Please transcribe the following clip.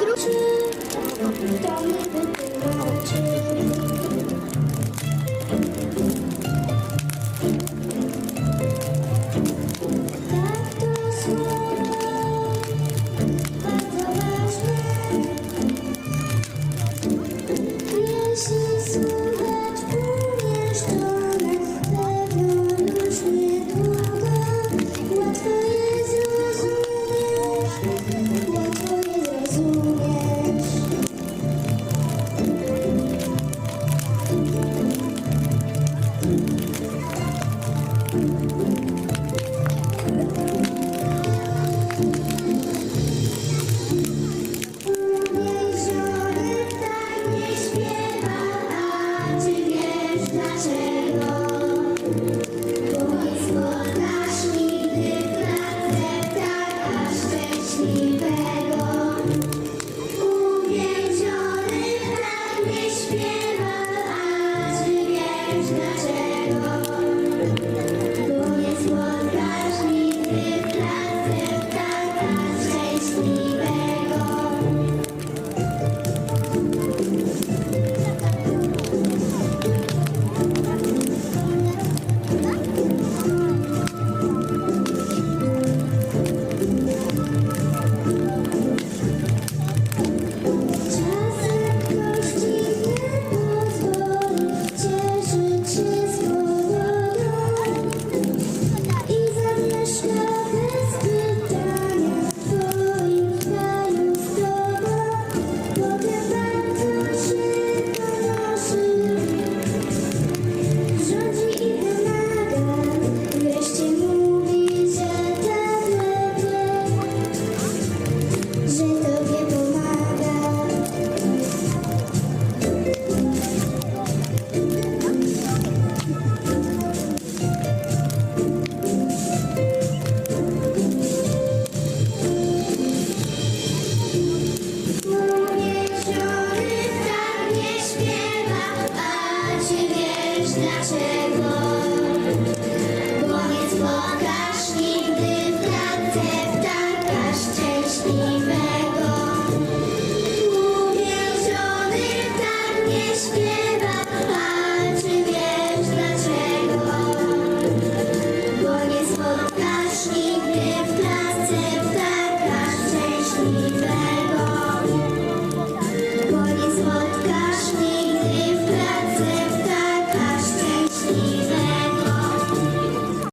Druży, to wytłumaczy. Tak śpiewa, a czy wiesz dlaczego? dlaczego